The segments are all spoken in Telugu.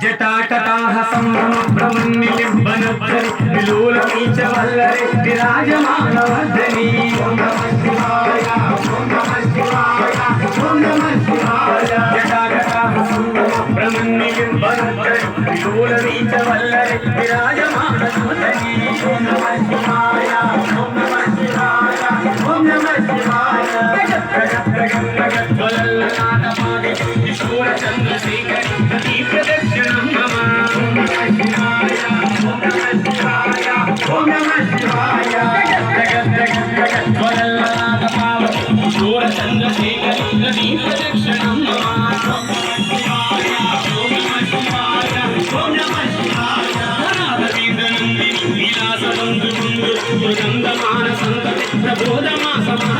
జటాటరాహ సంభ్రమబ్రహ్మణిలింబనీచవల్లరి విరాజమానవర్ధనీ జటాటరాహ సంభ్రమబ్రహ్మణిలింబనీచవల్లరి విరాజమానవర్ధనీ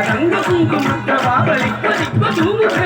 గంగ కుంకుమ బాబలిక్క దిక్కు చూముఖ